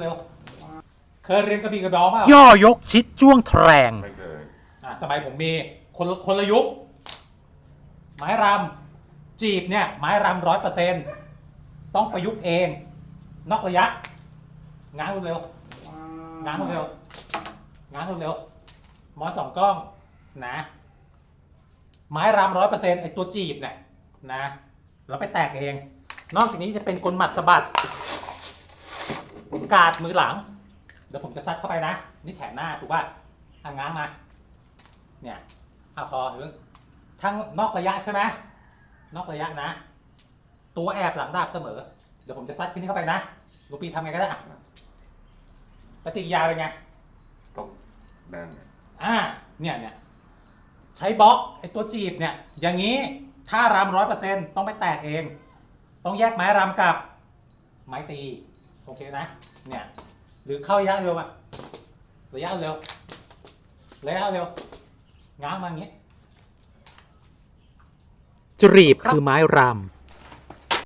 เร็วเคยเรียนกระบี่กระดองเปล่าย่อยกชิดจ้วงแทง ไม่เคยอะสมัยผมมีคนละคนละยุคไม้รำจีบเนี่ย ไม้รำร้อยเปอร์เซ็นต้องประยุกต์เอง นอกระยะ ง้างเร็วๆง้างเร็วๆง้างเร็วๆมอสองกล้องนะ ไม้รำร้อยเปอร์เซ็นไอตัวจีบเนี่ยนะ แล้วไปแตกเอง นอกจากนี้จะเป็นกลหมัดสะบัด กาดมือหลัง เดี๋ยวผมจะซัดเข้าไปนะ นี่แขนหน้าถูกป่ะอะง้างมา เนี่ยอะพอถึงทั้งนอกระยะใช่ไหมนอกระยะนะ ตัวแอบหลังดาบเสมอ เดี๋ยวผมจะซัดขึ้นนี้เข้าไปนะลูกปีทำไงก็ได้อะปฏิกิริยาเป็นไง ต้องแน่นอ่า เนี่ยเนี่ยใช้บล็อกไอตัวจีบเนี่ย อย่างนี้ถ้ารำร้อยเปอร์เซ็นต้องไปแตกเอง ต้องแยกไม้รำกับไม้ตี โอเคนะ เนี่ย หรือเข้าระยะเร็วอะระยะเร็ว ระยะเร็ว ง้างมาอย่างนี้ จรีบคือไม้รำ